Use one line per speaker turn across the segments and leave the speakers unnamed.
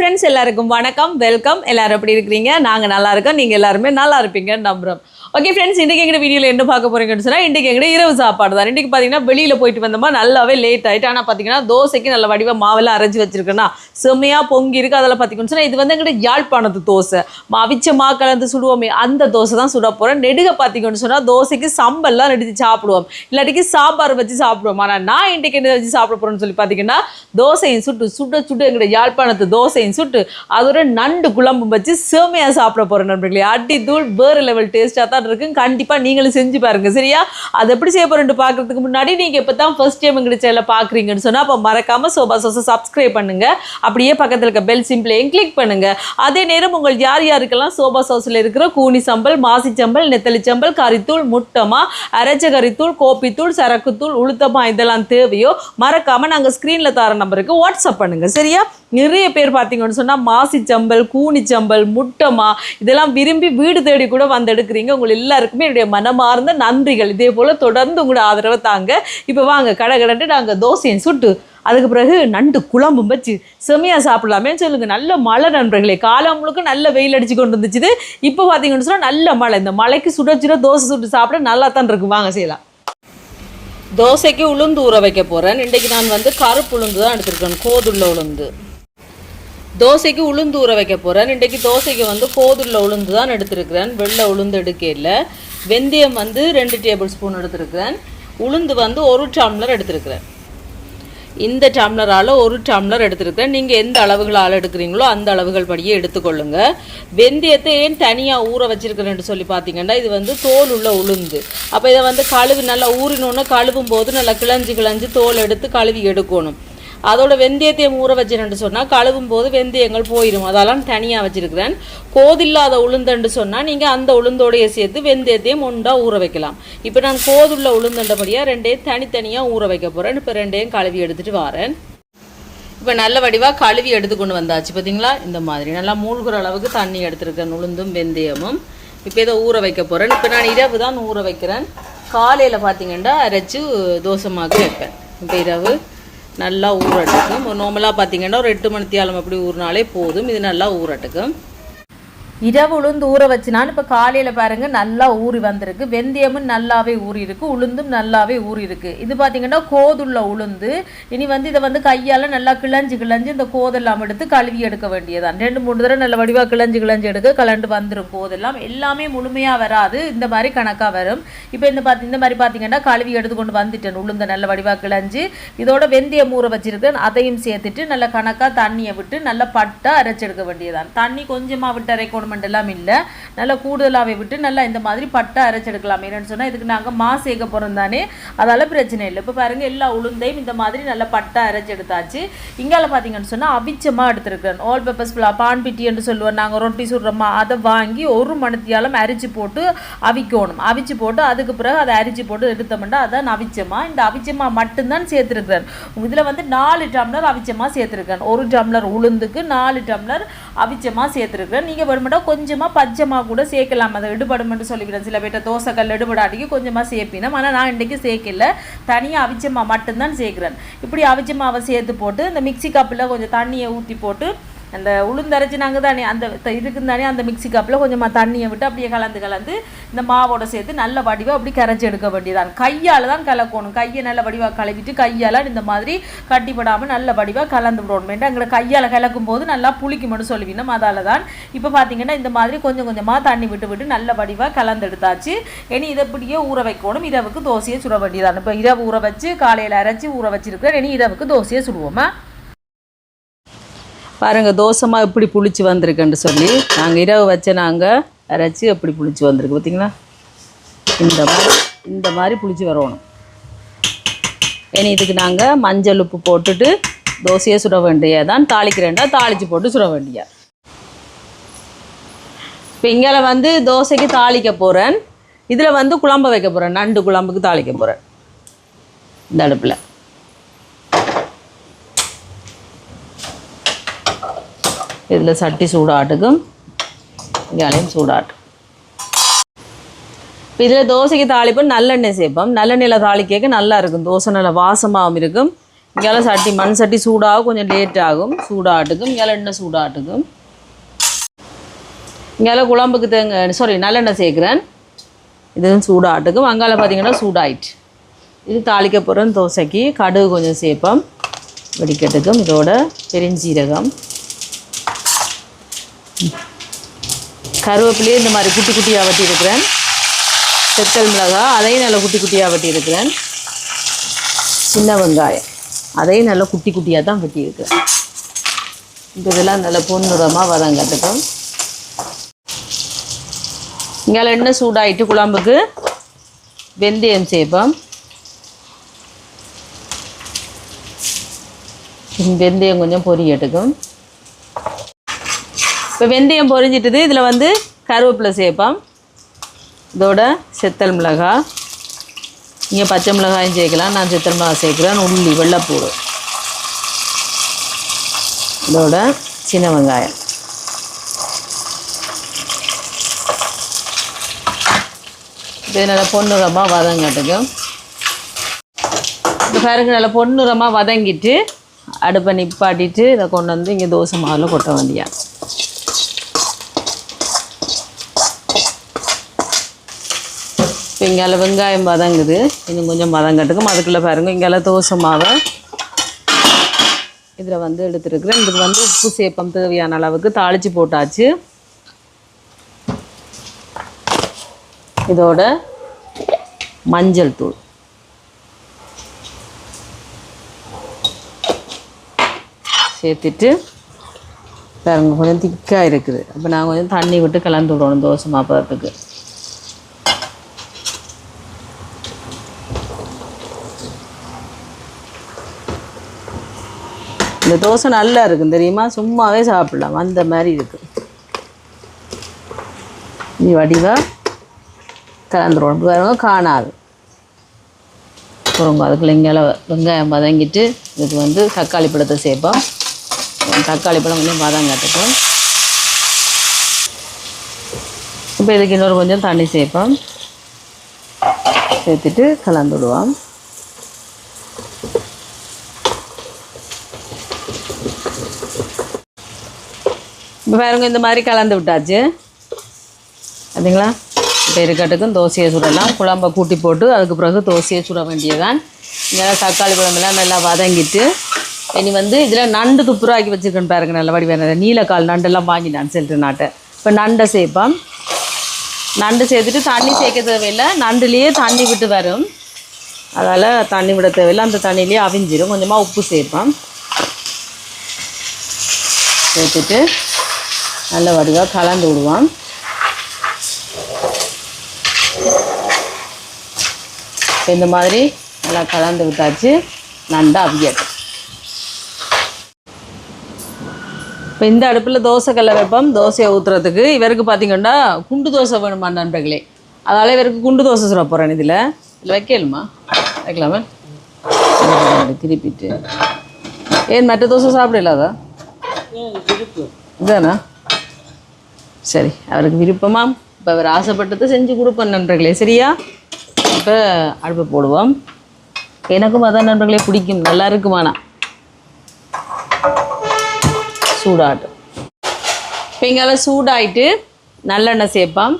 Friends எல்லாருக்கும் வணக்கம் welcome எல்லாரும் எப்படி இருக்கிறீங்க? நாங்கள் நல்லா இருக்கோம். நீங்கள் எல்லாருமே நல்லா இருப்பீங்கன்னு நம்புகிறோம் ஓகே ஃப்ரெண்ட்ஸ் இன்றைக்கி எங்கள் வீடியோவில் என்ன பார்க்க போகிறீங்கன்னு சொன்னால் இன்றைக்கி எங்கட இரவு சாப்பாடு தான். இன்றைக்கி பார்த்தீங்கன்னா வெளியில் போயிட்டு வந்தோமா நல்லாவே லேட் ஆகிட்டு ஆனால் பார்த்தீங்கன்னா தோசைக்கு நல்ல வடிவாக மாவெல்லாம் அரைஞ்சி வச்சிருக்கேன்னா செம்மையாக பொங்கி இருக்கு. அதில் பார்த்தீங்கன்னு சொன்னால் இது வந்து எங்கிட்ட யாழ்ப்பாணத்து தோசை. மா- அவிச்ச மா கலந்து சுடுவோமே அந்த தோசை தான் சுட போகிறேன் நெடுக பார்த்தீங்கன்னு சொன்னால் தோசைக்கு சம்பல்லாம் நெடுத்து சாப்பிடுவோம். இல்லாட்டிக்கு சாம்பார் வச்சு சாப்பிடுவோம். ஆனால் நான் இன்றைக்கி என்ன வச்சு சாப்பிட போகிறேன்னு சொல்லி பார்த்தீங்கன்னா தோசையும் சுட்டு சுட சுட்டு எங்கட யாழ்ப்பாணத்து தோசையும் சுட்டு அதோட நண்டு குழம்பும் வச்சு செம்மையாக சாப்பிட போகிறேன் நண்பர்களே. அடி தூள் வேறு லெவல் டேஸ்ட்டாக தான் இருக்கும் கண்டிப்பாக நீங்களும் செஞ்சு பாருங்க சரியா? அது எப்படி செய்ய போகிறேன் பார்க்கறதுக்கு முன்னாடி நீங்கள் இப்போ தான் ஃபர்ஸ்ட் டைம் எங்கள் சேனலில் பார்க்குறீங்கன்னு சொன்னால் அப்போ மறக்காமல் சோபா சோசை சப்ஸ்கிரைப் பண்ணுங்கள் அப்படியே பக்கத்தில் இருக்க பெல் சிம்பிளையும் கிளிக் பண்ணுங்க. அதே நேரம் உங்கள் யார் யாருக்கெல்லாம் சோபா சோஸில் இருக்கிற கூனி சம்பல் மாசி சம்பல் நெத்தலி சம்பல் கறித்தூள் முட்டமா அரைச்ச கறித்தூள் கோப்பித்தூள் சரக்குத்தூள் உளுத்தமா இதெல்லாம் தேவையோ மறக்காமல் நாங்கள் ஸ்க்ரீனில் தர நம்பருக்கு வாட்ஸ்அப் பண்ணுங்கள் சரியா? நிறைய பேர் பார்த்தீங்கன்னு சொன்னால் மாசிச்சம்பல் கூனிச்சம்பல் முட்டமா இதெல்லாம் விரும்பி வீடு தேடி கூட வந்து எடுக்கிறீங்க. உங்கள் எல்லாருக்குமே என்னுடைய மனமார்ந்த நன்றிகள். இதே போல் தொடர்ந்து உங்களோட ஆதரவை தாங்க. இப்போ வாங்க கடகடன்ட்டு நாங்கள் தோசையும் சுட்டு அதுக்கு பிறகு நண்டு குழம்பும் வச்சு செமையாக சாப்பிடலாமே சொல்லுங்க. நல்ல மழை நண்பர்களே காலம் முழுக்க நல்ல வெயில் அடிச்சு கொண்டு இருந்துச்சு இப்போ பார்த்தீங்கன்னு சொன்னால் நல்ல மழை. இந்த மழைக்கு சுட சுட தோசை சுட்டு சாப்பிட நல்லா தான் இருக்கு. வாங்க செய்யலாம். தோசைக்கு உளுந்து ஊற வைக்க போகிறேன் இன்றைக்கு நான் வந்து கருப்பு உளுந்து தான் எடுத்துருக்கேன். கோதுள்ள உளுந்து. தோசைக்கு உளுந்து ஊற வைக்க போகிறேன் இன்றைக்கு தோசைக்கு வந்து கோதுள்ள உளுந்து தான் எடுத்திருக்கிறேன். வெள்ளை உளுந்து எடுக்கையில் வெந்தயம் வந்து ரெண்டு டேபிள் ஸ்பூன் எடுத்திருக்கிறேன். உளுந்து வந்து ஒரு டம்ளர் எடுத்திருக்கிறேன். இந்த டம்ளரால் ஒரு டம்ளர் எடுத்திருக்கிறேன். நீங்கள் எந்த அளவுகளால் எடுக்கிறீங்களோ அந்த அளவுகள் படியே எடுத்துக்கொள்ளுங்க. வெந்தயத்தை ஏன் தனியாக ஊற வச்சிருக்கிறேன்னு சொல்லி பார்த்தீங்கன்னா இது வந்து தோல் உள்ள உளுந்து. அப்போ இதை வந்து கழுவி நல்லா ஊறினோன்னு கழுவும் போது நல்லா கிளஞ்சி கிளஞ்சி தோல் எடுத்து கழுவி எடுக்கணும். அதோட வெந்தயத்தையும் ஊற வச்சிருன்னு சொன்னால் கழுவும் போது வெந்தயங்கள் போயிடும் அதெல்லாம் தனியாக வச்சுருக்கிறேன். கோதில்லாத உளுந்தண்டு சொன்னால் நீங்கள் அந்த உளுந்தோடைய சேர்த்து வெந்தயத்தையும் ஒன்றா ஊற வைக்கலாம். இப்போ நான் கோதுள்ள உளுந்தண்டபடியாக ரெண்டையும் தனித்தனியாக ஊற வைக்க போகிறேன் இப்போ ரெண்டையும் கழுவி எடுத்துட்டு வரேன். இப்போ நல்ல வடிவாக கழுவி எடுத்து கொண்டு வந்தாச்சு பார்த்தீங்களா இந்த மாதிரி. நல்லா மூழ்கிற அளவுக்கு தண்ணி எடுத்துருக்கேன் உளுந்தும் வெந்தயமும். இப்போ இதை ஊற வைக்க போகிறேன் இப்போ நான் இரவு தான் ஊற வைக்கிறேன். காலையில் பார்த்தீங்கன்னா அரைச்சி மாக்கு வைப்பேன். இப்போ இரவு நல்லா ஊறட்டுக்கும் நார்மலாக பார்த்தீங்கன்னா ஒரு எட்டு மணித்தியாலம் அப்படி ஊறினாலே போதும். இது நல்லா ஊறட்டுக்கும் இரவு உளுந்து ஊற வச்சு நான் இப்போ காலையில் பாருங்கள் நல்லா ஊறி வந்திருக்கு. வெந்தயமும் நல்லாவே ஊறி இருக்கு உளுந்தும் நல்லாவே ஊறி இருக்கு இது பார்த்தீங்கன்னா கோதுள்ள உளுந்து. இனி வந்து இதை வந்து கையால் நல்லா கிளஞ்சு கிளஞ்சு இந்த கோதெல்லாம் எடுத்து கழுவி எடுக்க வேண்டியதான் ரெண்டு மூணு தடவை நல்ல வடிவாக கிளஞ்சு கிளஞ்சு எடுக்க கலண்டு வந்துடும் கோதெல்லாம். எல்லாமே முழுமையாக வராது. இந்த மாதிரி கணக்காக வரும். இப்போ இந்த பார்த்து இந்த மாதிரி பார்த்தீங்கன்னா கழுவி எடுத்து கொண்டு வந்துட்டேன். உளுந்த நல்ல வடிவாக கிளஞ்சு. இதோட வெந்தயம் ஊற வச்சிருக்கேன். அதையும் சேர்த்துட்டு நல்ல கணக்காக தண்ணியை விட்டு நல்லா பட்டா அரைச்செடுக்க வேண்டியதான் தண்ணி கொஞ்சமாக விட்டு அரைக்கணும் எல்லாம் இல்லை. நல்லா கூடுதலாகவே விட்டு நல்லா இந்த மாதிரி பட்டை அரைச்செடுக்கலாம் என்னன்னு சொன்னால் இதுக்கு நாங்கள் மா சேர்க்க போகிறோம் தானே. அதால் பிரச்சனை இல்லை. இப்போ பாருங்கள் எல்லா உளுந்தையும் இந்த மாதிரி நல்லா பட்டை அரைச்செடுத்தாச்சு. இங்கால பார்த்தீங்கன்னு சொன்னால் அவிச்சமாக எடுத்துருக்கேன். ஆல் பெப்பர்ஸ் பான் பிட்டி என்று சொல்லுவோம் நாங்கள் ரொட்டி சுடுறோமா அதை வாங்கி ஒரு மணத்தியாலும் அரிச்சு போட்டு அவிக்கணும். அவிச்சு போட்டு அதுக்கு பிறகு அதை அரிச்சு போட்டு எடுத்தோம்னா அதான் அவிச்சமா. இந்த அவிச்சமா மட்டும்தான் சேர்த்துருக்கிறேன் இதில் வந்து நாலு டம்ளர் அவிச்சமாக சேர்த்துருக்கேன். ஒரு டம்ளர் உளுந்துக்கு நாலு டம்ளர் அவிச்சமாக சேர்த்துருக்கேன். நீங்கள் வேணுமெண்டா கொஞ்சமாக பச்சைமாக கூட சேர்க்கலாம். அதை எடுபடுமென்று சொல்லிக்கிறேன் சில பேர்ட்ட தோசைக்கல் எடுபடாட்டிக்கு கொஞ்சமாக சேர்ப்பினோம். ஆனால் நான் இன்றைக்கு சேர்க்கல. தனியாக அவிச்சமாக மட்டும்தான் சேர்க்குறேன். இப்படி அவிச்சமாவை சேர்த்து போட்டு இந்த மிக்ஸி கப்பில் கொஞ்சம் தண்ணியை ஊற்றி போட்டு அந்த உளுந்தரைச்சி நாங்கள் தானே அந்த இதுக்குன்னு இதுக்கு தானே அந்த மிக்ஸி கப்பில் கொஞ்சமாக தண்ணியை விட்டு அப்படியே கலந்து கலந்து இந்த மாவோட சேர்த்து நல்ல வடிவாக அப்படி கரைச்சி எடுக்க வேண்டியதான் கையால் தான் கலக்கணும். கையை நல்ல வடிவாக கலவிட்டு கையால் இந்த மாதிரி கட்டிப்படாமல் நல்ல வடிவாக கலந்து விடணும் அங்கே கையால் கலக்கும் போது நல்லா புளிக்கும்னு சொல்லுவீங்க அதால் தான் இப்போ பார்த்தீங்கன்னா இந்த மாதிரி கொஞ்சம் கொஞ்சமாக தண்ணி விட்டு விட்டு நல்ல வடிவாக கலந்து எடுத்தாச்சு. இனி இதை இப்படியே ஊற வைக்கணும். இரவுக்கு தோசையை சுட வேண்டியதான் இப்போ இரவு ஊற வச்சு காலையில் அரைச்சி ஊற வச்சிருக்கிறேன். இனி இரவுக்கு தோசையை சுடுவோமா? பாருங்கள் தோசமாக எப்படி புளிச்சு வந்திருக்குன்னு சொல்லி நாங்கள் இரவு வச்ச நாங்கள் அரைச்சி எப்படி புளிச்சு வந்திருக்கு பார்த்தீங்களா இந்த மாதிரி இந்த மாதிரி புளிச்சு வரணும். ஏன்னா இதுக்கு நாங்கள் மஞ்சள் உப்பு போட்டுட்டு தோசையை சுட வேண்டியதான் தாளிக்கிறேன்டா தாளித்து போட்டு சுட வேண்டியா இப்போ இங்கே வந்து தோசைக்கு தாளிக்க போகிறேன் இதில் வந்து குழம்பு வைக்க போகிறேன் நண்டு குழம்புக்கு தாளிக்க போகிறேன் இந்த அடுப்பில். இதில் சட்டி சூடாட்டுக்கும் இங்கேயும் சூடாட்டும். இப்போ இதில் தோசைக்கு தாளிப்பு நல்லெண்ணெய் சேர்ப்போம் நல்லெண்ணெயில் தாளிக்க நல்லா இருக்கும். தோசை நல்ல வாசமாகவும் இருக்கும். இங்கெல்லாம் சட்டி மண் சட்டி சூடாக கொஞ்சம் லேட் ஆகும். சூடாட்டுக்கும் இங்கெல்லாம் எண்ணெய் சூடாட்டுக்கும். இங்கெல்லாம் குழம்புக்கு தேங்க சாரி நல்லெண்ணெய் சேர்க்குறேன். இதுவும் சூடாட்டுக்கும். அங்கால பார்த்தீங்கன்னா சூடாயிட்டு. இது தாளிக்க போகிறோம் தோசைக்கு. கடுகு கொஞ்சம் சேர்ப்போம் வெடிக்கட்டுக்கும் இதோட பெருஞ்சீரகம். கருவேப்பிலையே இந்த மாதிரி குட்டி குட்டியாக வட்டியிருக்கிறேன். செத்தல் மிளகா அதையும் நல்லா குட்டி குட்டியாக வெட்டியிருக்கிறேன். சின்ன வெங்காயம் அதையும் நல்லா குட்டி குட்டியாக தான் வெட்டியிருக்கிறேன். இப்போ இதெல்லாம் நல்லா பொன்னிறமாக வதங்கட்டுக்கும் இங்கே எண்ணெய் சூடாகிட்டு குழம்புக்கு வெந்தயம் சேர்ப்போம். வெந்தயம் கொஞ்சம் பொரியட்டுக்கும் இப்போ வெந்தயம் பொரிஞ்சிட்டது. இதில் வந்து கருவேப்பிலை சேர்ப்போம் இதோட செத்தல் மிளகாய் இங்கே பச்சை மிளகாயும் சேர்க்கலாம். நான் செத்தல் மிளகாய் சேர்க்குறேன். உள்ளி வெள்ளைப்பூடு. இதோட சின்ன வெங்காயம். இது நல்லா பொன்னிறமாக வதங்கட்டுக்கும் இந்த பாருங்க நல்லா பொண்ணுரமாக வதங்கிட்டு அடுப்பை நிப்பாட்டிட்டு இதை கொண்டு வந்து இங்கே தோசை மாவில் கொட்ட வேண்டியா இப்போ இங்கால வெங்காயம் வதங்குது. இன்னும் கொஞ்சம் வதங்கட்டுக்கும் அதுக்குள்ளே பாருங்கள் இங்கால தோசை மாவை. இதில் வந்து எடுத்துருக்குறேன். இதுக்கு வந்து உப்பு சேப்பம் தேவையான அளவுக்கு தாளித்து போட்டாச்சு. இதோட மஞ்சள் தூள். சேர்த்துட்டு பாருங்க கொஞ்சம் திக்காக இருக்குது. அப்போ நான் கொஞ்சம் தண்ணி விட்டு கலந்து விடணும் தோசை மாப்பதத்துக்கு இந்த தோசை நல்லா இருக்கும் தெரியுமா? சும்மாவே சாப்பிடலாம். அந்த மாதிரி இருக்குது நீ வடிவாக கலந்துருவோம். பாருங்க காணாது. அப்புறம் அதுக்குள்ள இங்கே வெங்காயம் வதங்கிட்டு இதுக்கு வந்து தக்காளி பழத்தை சேர்ப்போம். தக்காளி பழம் கொஞ்சம் வதங்கட்டுக்கும் இப்போ இதுக்கு இன்னொரு கொஞ்சம் தண்ணி சேர்ப்போம். சேர்த்துட்டு கலந்து இப்போ பாருங்க இந்த மாதிரி கலந்து விட்டாச்சு. பார்த்தீங்களா இப்போ இருக்கட்டுக்கும் தோசையை சுடலாம். குழம்பை கூட்டி போட்டு அதுக்கு பிறகு தோசையை சுட வேண்டியதான் இங்கே தக்காளி குழம்பெல்லாம் நல்லா வதங்கிட்டு இனி வந்து இதில் நண்டு துப்புராக்கி வச்சுருக்கேன் பாருங்க நல்ல வடிவான நீலக்கால் நண்டெல்லாம் வாங்கினான் செல்ட்டு நாட்டை. இப்போ நண்டை சேர்ப்போம். நண்டு சேர்த்துட்டு தண்ணி சேர்க்க தேவையில்லை. நண்டுலேயே தண்ணி விட்டு வரும். அதால் தண்ணி விட தேவையில்லை. அந்த தண்ணியிலேயே அவிஞ்சிடும் கொஞ்சமாக உப்பு சேர்ப்போம். சேர்த்துட்டு நல்ல வடிவாக கலந்து விடுவோம். இந்த மாதிரி நல்லா கலந்து விட்டாச்சு. நண்டா அவியட்டும் இப்போ இந்த அடுப்பில் தோசை கல்ல வைப்போம். தோசையை ஊற்றுறதுக்கு இவருக்கு பார்த்தீங்கன்னா குண்டு தோசை வேணுமா நண்பர்களே? அதால் இவருக்கு குண்டு தோசை சுட போகிறேன் இதில். இதில் வைக்கலுமா? வைக்கலாமா? திருப்பிட்டு. ஏன் மற்ற தோசை சாப்பிடலாதா? இதானா? சரி அவருக்கு விருப்பமா? இப்போ அவர் ஆசைப்பட்டதை செஞ்சு கொடுப்பேன் நண்பர்களே. சரியா? இப்போ அடுப்பு போடுவோம். எனக்கும் அதான் நண்பர்களே பிடிக்கும். நல்லா இருக்குமானா சூடாட்டும் இப்போ இங்கே சூடாயிட்டு நல்லெண்ணெய் சேர்ப்பான்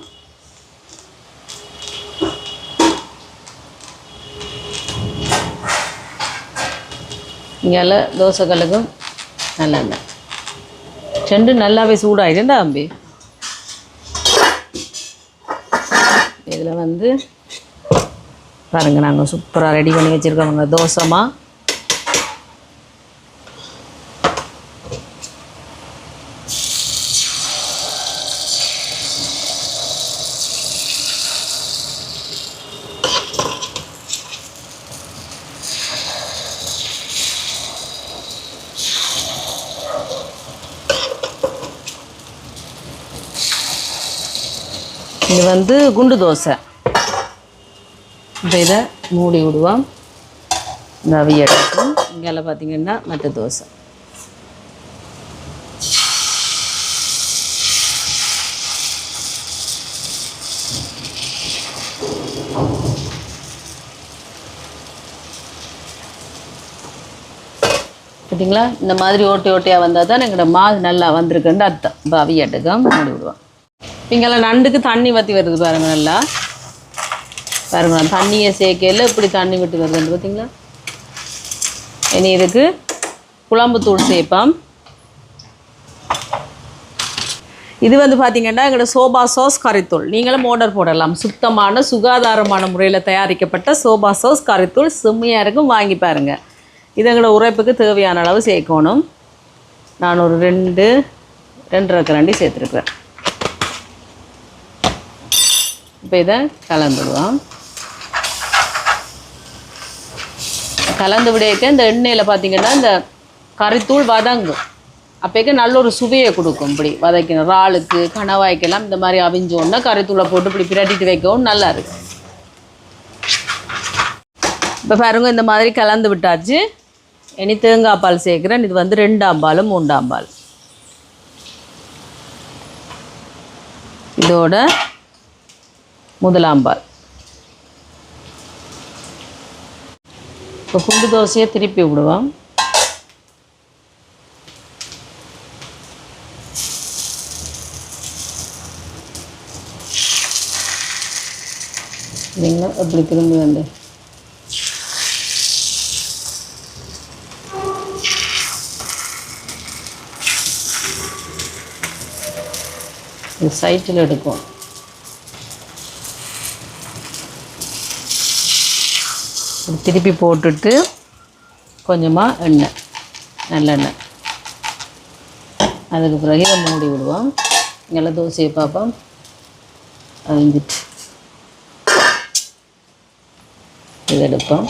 இங்கால தோசை நல்லெண்ணெய். ரெண்டு நல்லாவே சூடாயிட்டேன்டா அம்பி இதில் வந்து பாருங்க நாங்கள் சூப்பராக ரெடி பண்ணி வச்சுருக்கோங்க தோசைமா இது வந்து குண்டு தோசை. இப்போ இதை மூடி விடுவோம். இந்த அவியட்டும் இங்கெல்லாம் பார்த்திங்கன்னா மற்ற தோசை. பார்த்தீங்களா இந்த மாதிரி ஓட்டி ஓட்டியாக வந்தால் தான் எங்களோட மாவு நல்லா வந்திருக்குன்னு அர்த்தம். இப்போ மூடி விடுவோம். இங்கெல்லாம் நண்டுக்கு தண்ணி வற்றி வருது பாருங்க நல்லா. பாருங்க தண்ணியை சேர்க்கையில் இப்படி தண்ணி விட்டு வருதுன்னு பார்த்தீங்களா இனி இதுக்கு குழம்புத்தூள் சேர்ப்போம். இது வந்து பார்த்தீங்கன்னா எங்களோட சோபா சாஸ் கறித்தூள் நீங்களும் ஆர்டர் போடலாம். சுத்தமான சுகாதாரமான முறையில் தயாரிக்கப்பட்ட சோபா சாஸ் கறித்தூள் செம்மையாக இருக்கும். வாங்கி பாருங்கள் இது எங்களோட உரைப்புக்கு தேவையான அளவு சேர்க்கணும். நான் ஒரு ரெண்டு ரெண்டரை கரண்டி சேர்த்துருக்குறேன். இப்போ இதை கலந்துடுவோம். கலந்து விடையக்க இந்த எண்ணெயில் பார்த்தீங்கன்னா இந்த கறித்தூள் வதங்கும். அப்போக்க நல்ல ஒரு சுவையை கொடுக்கும் இப்படி. வதக்கணும் இறாலுக்கு கணவாய்க்கெல்லாம் இந்த மாதிரி அவிஞ்சோன்னா கறித்தூளை போட்டு இப்படி பிரட்டிட்டு வைக்கவும் நல்லா இருக்கு இப்போ பாருங்க இந்த மாதிரி கலந்து விட்டாச்சு. இனி தேங்காய் பால் சேர்க்குறேன். இது வந்து ரெண்டாம் பால் மூன்றாம் பால். இதோட முதலாம் பால் இப்போ குண்டு தோசையை திருப்பி விடுவோம். நீங்கள் எப்படி திரும்பி வந்து இது சைட்டில் எடுக்கும் திருப்பி போட்டுட்டு கொஞ்சமாக எண்ணெய் நல்லெண்ணெய். அதுக்கு பிறகு இதை மூடி விடுவோம். நல்லா தோசையை பார்ப்போம். அழிஞ்சிட்டு இது எடுப்போம்.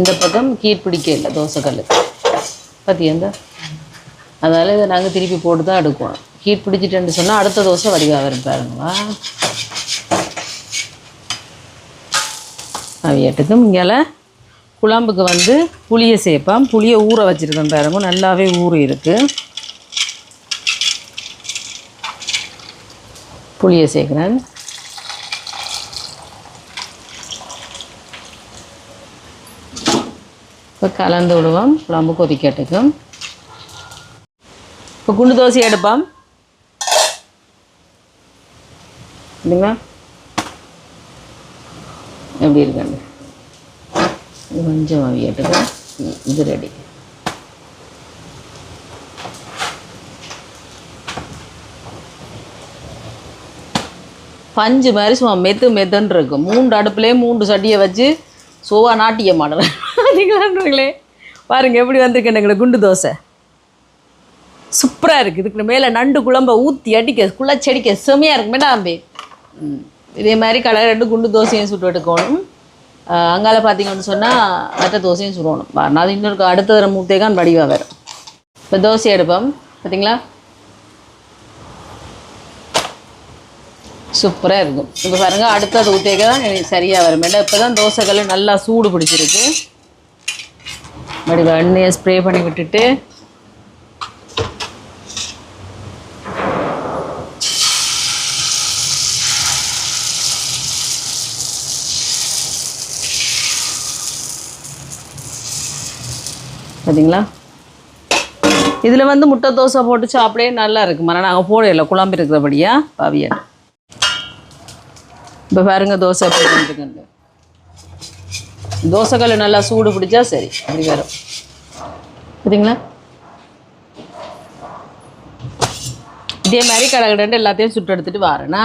இந்த பக்கம் கீர் பிடிக்க இல்லை தோசைக்கல். பார்த்தியா இந்த? அதனால் இதை நாங்கள் திருப்பி போட்டு தான் எடுக்குவோம். ஹீட் பிடிச்சிட்டேன்னு சொன்னால் அடுத்த தோசை வடிவாக வரும் பாருங்களா அவியட்டுக்கும் இங்கே குழம்புக்கு வந்து புளியை சேர்ப்பேன். புளியை ஊற வச்சுருக்கேன் பாருங்க. நல்லாவே ஊறி இருக்குது புளியை சேர்க்குறேன். இப்போ கலந்து விடுவோம். குழம்பு கொதிக்கட்டுக்கும் இப்போ குண்டு தோசை எடுப்போம். இல்லைங்களா எப்படி இருக்காங்க? கொஞ்சம் அவியட்டுக்கு ம், இது ரெடி பஞ்சு மாதிரி சும்மா மெத்து மெத்துன்னு இருக்கும். மூன்று அடுப்புலேயே மூன்று சட்டியை வச்சு சுவா நாட்டிய மாடல். நீங்களான்றீங்களே எப்படி வந்திருக்கேன் எங்களை குண்டு தோசை. சூப்பராக இருக்குது இதுக்கு மேலே நண்டு குழம்ப ஊற்றி அடிக்க குள்ளச்சடிக்க செமையாக இருக்குமே. அம்பே ம். இதே மாதிரி கடலை ரெண்டு குண்டு தோசையும் சுட்டு எடுக்கணும். அங்கால பார்த்தீங்கன்னு சொன்னால் மற்ற தோசையும் சுடணும். பாருங்க அது இன்னொரு அடுத்த தர மூத்தேகான் வடிவாக வரும் இப்போ தோசை எடுப்போம். பார்த்தீங்களா சூப்பராக இருக்கும். இப்போ பாருங்கள் அடுத்தது ஊற்றேக்க தான் எனக்கு சரியாக வரும். ஏன்னா இப்போ தான் தோசைகள் நல்லா சூடு பிடிச்சிருக்கு. வடிவ எண்ணெயை ஸ்ப்ரே பண்ணி விட்டுட்டு சரிங்களா இதில் வந்து முட்டை தோசை போட்டு சாப்பிடே நல்லா இருக்குமா நாங்கள் போடல குழம்பு இருக்கிறபடியா? பாவியல் இப்போ பாருங்க தோசை எப்படி தோசைக்கல் நல்லா சூடு பிடிச்சா சரி அப்படி வரும் சரிங்களா இதே மாதிரி கடகடன்ட்டு எல்லாத்தையும் சுட்டு எடுத்துகிட்டு வரேன்னா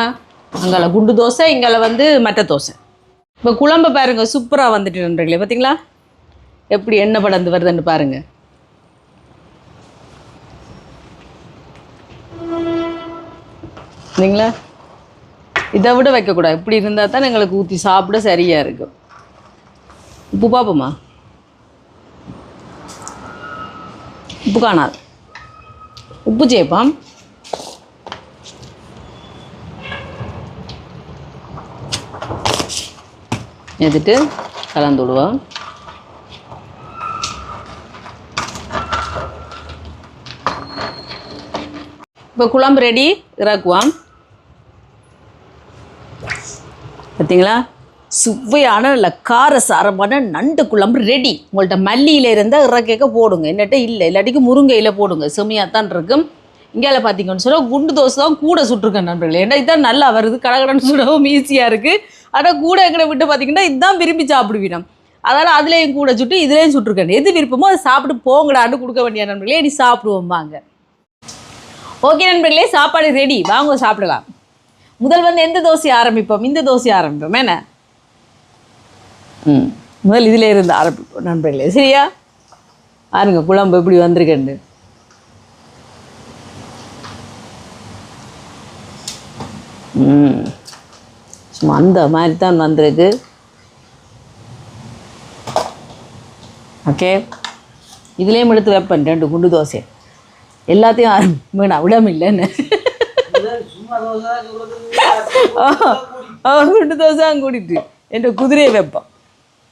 அங்கால குண்டு தோசை இங்கே வந்து மற்ற தோசை. இப்போ குழம்பு பாருங்க சூப்பராக வந்துட்டுன்றீங்களே பார்த்தீங்களா எப்படி என்ன படந்து வருதுன்னு பாருங்க. இல்லைங்களா? இதை விட வைக்கக்கூடாது. இப்படி இருந்தால் தான் எங்களுக்கு ஊற்றி சாப்பிட சரியாக இருக்கும். உப்பு பார்ப்போமா உப்பு காணாது. உப்பு சேப்பாம். எடுத்துட்டு கலந்து விடுவோம். இப்போ குழம்பு ரெடி இறக்குவோம். பார்த்தீங்களா சுவையான நல்ல காரசாரமான நண்டு குழம்பு ரெடி உங்கள்கிட்ட மல்லியில் இருந்தால் இறக்கேக்க போடுங்க. என்னட்ட இல்லை. இல்லாட்டிக்கு முருங்கையில் போடுங்க. செமையாக தான் இருக்கும். இங்கேல பார்த்தீங்கன்னு சொன்னால் குண்டு தோசை தான் கூட சுட்டிருக்கேன் நண்பர்களே. ஏன்னா இதுதான் நல்லா வருது. கடகடன்னு சுடவும் ஈஸியாக இருக்குது ஆனால் கூட எங்களை விட்டு பார்த்தீங்கன்னா இதுதான் விரும்பி சாப்பிடுவீனம் அதனால் அதுலேயும் கூட சுட்டு இதுலேயும் சுட்டிருக்கேன். எது விருப்பமோ அதை சாப்பிட்டு போங்கடான்னு கொடுக்க வேண்டிய நண்பர்களே நீ சாப்பிடுவோம் வாங்க. ஓகே நண்பர்களே சாப்பாடு ரெடி வாங்க சாப்பிடலாம். முதல் வந்து எந்த தோசை ஆரம்பிப்போம்? இந்த தோசை ஆரம்பிப்போம். என்ன? ம். முதல் இதில் இருந்து ஆரம்பிப்போம் நண்பர்களே. சரியா? பாருங்க குழம்பு எப்படி வந்திருக்கேன்னு. ம். சும்மா அந்த மாதிரி தான் வந்திருக்கு. ஓகே இதுலேயும் எடுத்து வைப்பேன் ரெண்டு குண்டு தோசை. எல்லாத்தையும் ஆரம்- வேணாம் விடமில்லைன்னு. ஆ, குண்டு தோசை தான் கூட்டிட்டு என்ற குதிரையை வைப்போம்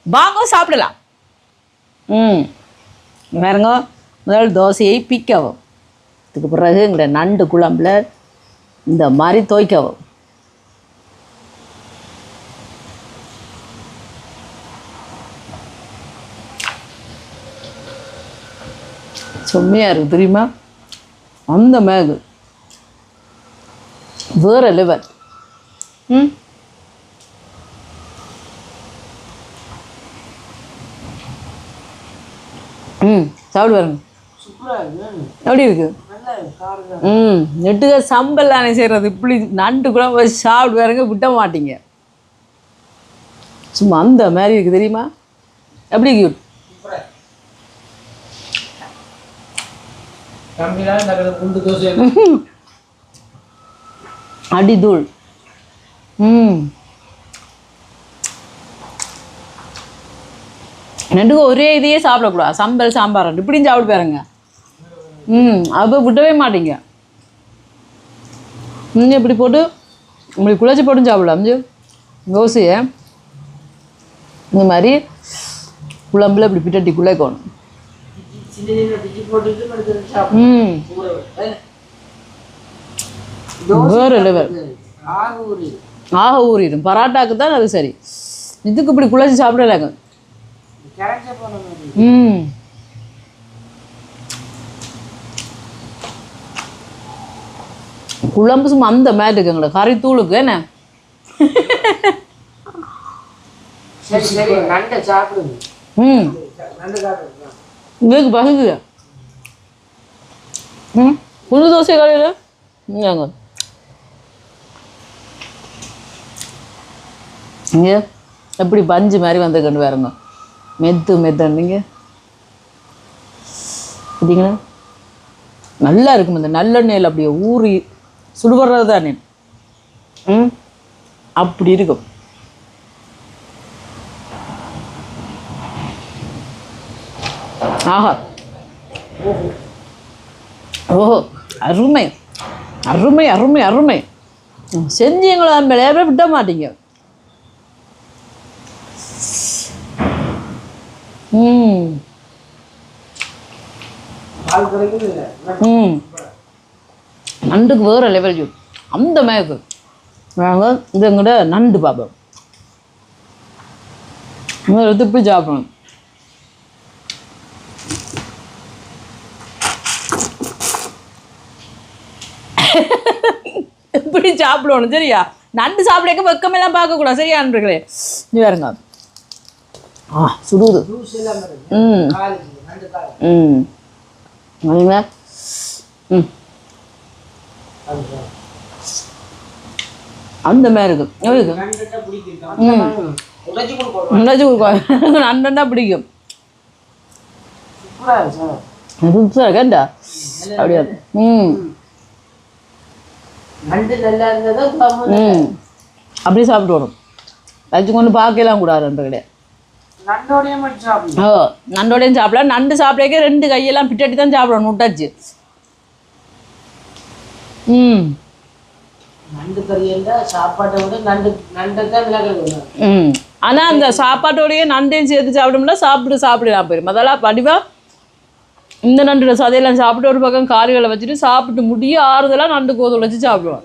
வாங்க சாப்பிடலாம். ம். வேறங்க முதல் தோசையை பிக்கவும். அதுக்கு பிறகு எங்களோட நண்டு குழம்புல இந்த மாதிரி துவைக்கவும் செம்மையாக இருக்குது தெரியுமா? அந்த மேகு. வேற லெவல் ம்? ம் சாப்பிடு பாருங்க. எப்படி இருக்கு? ம் நெட்டுக சம்பல் தானே செய்கிறது இப்படி நண்டு கூட வச்சு சாப்பிடு பாருங்க விட்ட மாட்டீங்க. சும்மா அந்த மாதிரி இருக்கு தெரியுமா? எப்படி கியூட்
குண்டு தோசை
அடிதூள் ம். ரெண்டுக்கும் ஒரே இதையே சாப்பிடக்கூடாது. சம்பல் சாம்பார் இப்படியும் சாப்பிட்டு பாருங்க. ம் அப்போ விடவே மாட்டீங்க. நீங்கள் இப்படி போட்டு உங்களுக்கு குழச்சி போட்டும் சாப்பிடலாம். அஞ்சு தோசையை இந்த மாதிரி குழம்புல இப்படி பிட்டட்டி குழைக்கணும்
சின்ன சின்ன பிச்சு போட்டுட்டு மறுத்து சாப்பிடும்
ம் வேறு லெவல் ஆக ஊறிடும். பராட்டாக்கு தான் அது சரி. இதுக்கு இப்படி குழச்சி சாப்பிடலாங்க. ம். குழம்பு சும்மா அந்த மாதிரி இருக்குங்களே. கறி தூளுக்கு என்ன ம். இதுக்கு பகுது ம்? புது தோசை கடையில்? இந்தாங்க இங்கே எப்படி பஞ்சு மாதிரி வந்திருக்கேன்னு பாருங்க. மெத்து மெத்தன்னீங்க பார்த்தீங்களா நல்லா இருக்கும் இந்த நல்லெண்ணெயில் அப்படியே ஊறி சுடுபடுறது தானே ம்? அப்படி இருக்கும். ஆஹா. ஓஹோ. அருமை. அருமை அருமை அருமை. செஞ்சு எங்களை விளையாட விட மாட்டீங்க. ம். ம். நண்டுக்கு வேறு லெவல் அந்த மேக்கு. நாங்கள் இது எங்கிட்ட நண்டு பார்ப்போம் துப்பி திருப்பி சாப்பிடணும். எப்படி சாப்பிடணும் சரியா? நண்டு சாப்பிடக்க வெக்கமெல்லாம் பார்க்கக்கூடாது சரியா நண்பர்களே? நீ வேறுங்க ஆ சுடுது. ம். ம். ம். அந்த மாதிரி இருக்கு
பிடிக்கும் உடைச்சு
கொடுக்கும் நண்டா பிடிக்கும். அப்படியா? ம்.
நண்டு நல்லா இருந்ததா குழம்பு
ம். அப்படி சாப்பிட்டு வரும் வச்சு கொண்டு பார்க்கலாம் கூடாது
சாப்பிடணும்.
ஓ நண்டோடையும் சாப்பிடலாம். நண்டு சாப்பிடக்க ரெண்டு கையெல்லாம் பிட்டாட்டி தான் சாப்பிடணும் விட்டாச்சு ம்.
நண்டு சாப்பாட்டை விட நண்டு நண்டை
ஆனால் அந்த சாப்பாட்டோடயே நண்டையும் சேர்த்து சாப்பிடும்ல சாப்பிட்டு சாப்பிடலாம் போயிடும் அதெல்லாம் படிவா இந்த நண்டு சதையெல்லாம் சாப்பிட்டு ஒரு பக்கம் கால்களை வச்சுட்டு சாப்பிட்டு முடிய ஆறுதலாக நண்டு கோதல் வச்சு சாப்பிடுவோம்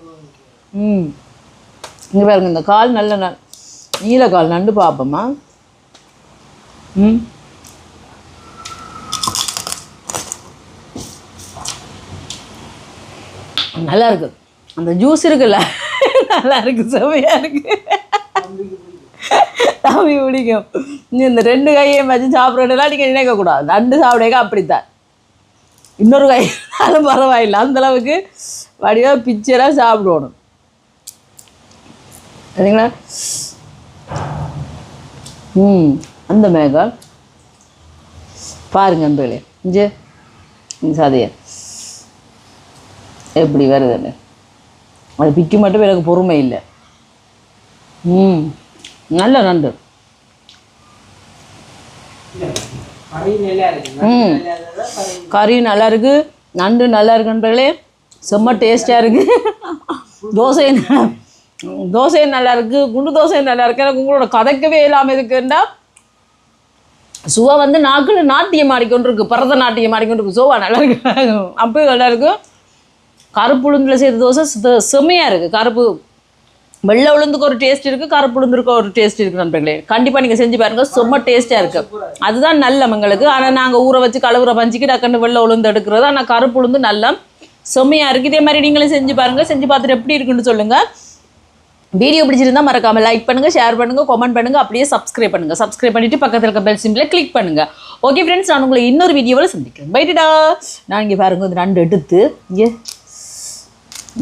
ம். இங்கே பாருங்க இந்த கால் நல்ல ந நீலக்கால் நண்டு பார்ப்போம்மா ம். நல்லா இருக்கு. அந்த ஜூஸ் இருக்குல்ல நல்லா இருக்கு செமையா இருக்கு. தம்பி பிடிக்கும். நீ இந்த ரெண்டு கையையும் வச்சு சாப்பிட்றதுலாம் நீங்கள் நினைக்கக்கூடாது. நண்டு சாப்பிடுங்க அப்படித்தான். இன்னொரு கையினாலும் பரவாயில்லை. அந்த அளவுக்கு வடிவாக பிக்சராக சாப்பிடணும். சரிங்களா? ம் அந்த மேகம் பாருங்க அந்த இங்கே இந்த சதையை. எப்படி வருதுன்னு. அது பிக்கு மட்டும் எனக்கு பொறுமை இல்லை. ம் நல்ல நண்டு.
இருந்தா கறி
நல்லா இருக்கு. நண்டு நல்லா இருக்குன்றே செம்ம டேஸ்டாக இருக்கு. தோசை தோசையும் நல்லா இருக்கு. குண்டு தோசையும் நல்லா இருக்கு. எனக்கு உங்களோட கதைக்கவே இல்லாமல் இருக்குன்னா சுவா வந்து நாக்குல நாட்டியம் ஆடிக்கொண்டு இருக்கு பரதநாட்டியம் ஆடிக்கொண்டு இருக்கு சுவா நல்லா இருக்கு. அப்போ நல்லா இருக்கு. கருப்பு உளுந்தில் சேர்த்த தோசை செ- செம்மையா இருக்கு. கருப்பு வெள்ளை உளுந்துக்கு ஒரு டேஸ்ட் இருக்குது கருப்பு ஒரு டேஸ்ட் இருக்குது நண்பர்களே. கண்டிப்பாக நீங்கள் செஞ்சு பாருங்கள் செம்ம டேஸ்ட்டாக இருக்குது அதுதான் நல்ல எங்களுக்கு. ஆனால் நாங்கள் ஊற வச்சு கழுவுற பஞ்சுக்கு டக்குன்னு வெள்ளை உளுந்து எடுக்கிறது. ஆனால் கருப்பு உளுந்து நல்லா செம்மையாக இருக்குது இதே மாதிரி நீங்களும் செஞ்சு பாருங்கள் செஞ்சு பார்த்துட்டு எப்படி இருக்குன்னு சொல்லுங்கள் வீடியோ பிடிச்சிருந்தா மறக்காம லைக் பண்ணுங்கள் ஷேர் பண்ணுங்கள் கமெண்ட் பண்ணுங்க அப்படியே சப்ஸ்கிரைப் பண்ணுங்கள் சப்ஸ்கிரைப் பண்ணிட்டு பக்கத்தில் இருக்க பெல் சிம்பில் கிளிக் பண்ணுங்கள் ஓகே ஃப்ரெண்ட்ஸ் நான் உங்களை இன்னொரு வீடியோவில் சந்திக்கிறேன். பைட்டுடா நான் இங்கே பாருங்கள் இந்த நண்டு எடுத்து இங்கே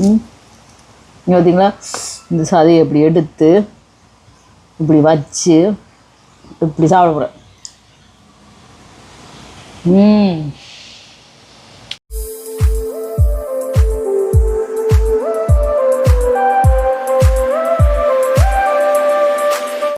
ம். இங்கே பார்த்தீங்களா இந்த சதையை இப்படி எடுத்து இப்படி வச்சு இப்படி சாப்பிட போகிறேன் ம்